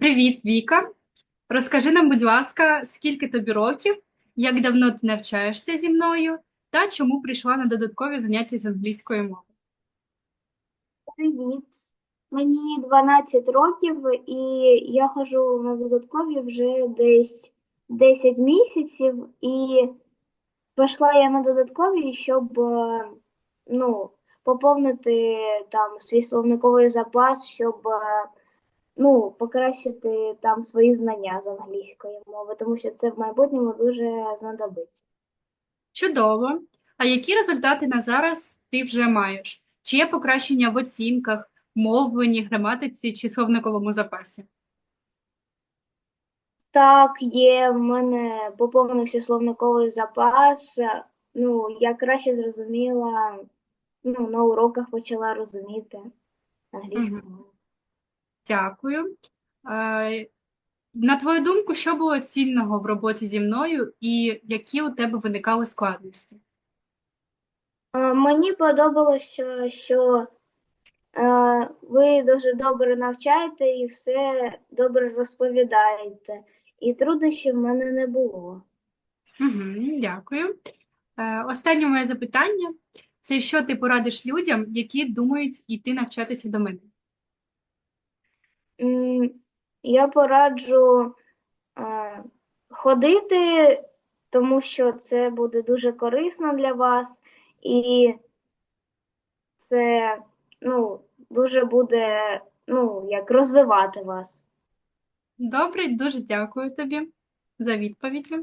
Привіт, Віка. Розкажи нам, будь ласка, скільки тобі років, як давно ти навчаєшся зі мною та чому прийшла на додаткові заняття з англійської мови? Привіт. Мені 12 років, і я ходжу на додаткові вже десь 10 місяців, і пішла я на додаткові, щоб е, ну, поповнити там свій словниковий запас, щоб е, ну, покращити там свої знання з англійської мови, тому що це в майбутньому дуже знадобиться. Чудово. А які результати на зараз ти вже маєш? Чи є покращення в оцінках, мовленні, граматиці чи словниковому запасі? Так, є, в мене поповнився словниковий запас. Ну, я краще зрозуміла, ну, на уроках почала розуміти англійську мову. Дякую. Е, На твою думку, що було цінного в роботі зі мною і які у тебе виникали складності? Е, Мені подобалося, що е, ви дуже добре навчаєте і все добре розповідаєте. І труднощів в мене не було. Угу, дякую. Останнє моє запитання це що ти порадиш людям, які думають йти навчатися до мене? Я пораджу е, ходити, тому що це буде дуже корисно для вас, і це ну, дуже буде ну, як розвивати вас. Добре, дуже дякую тобі за відповіді.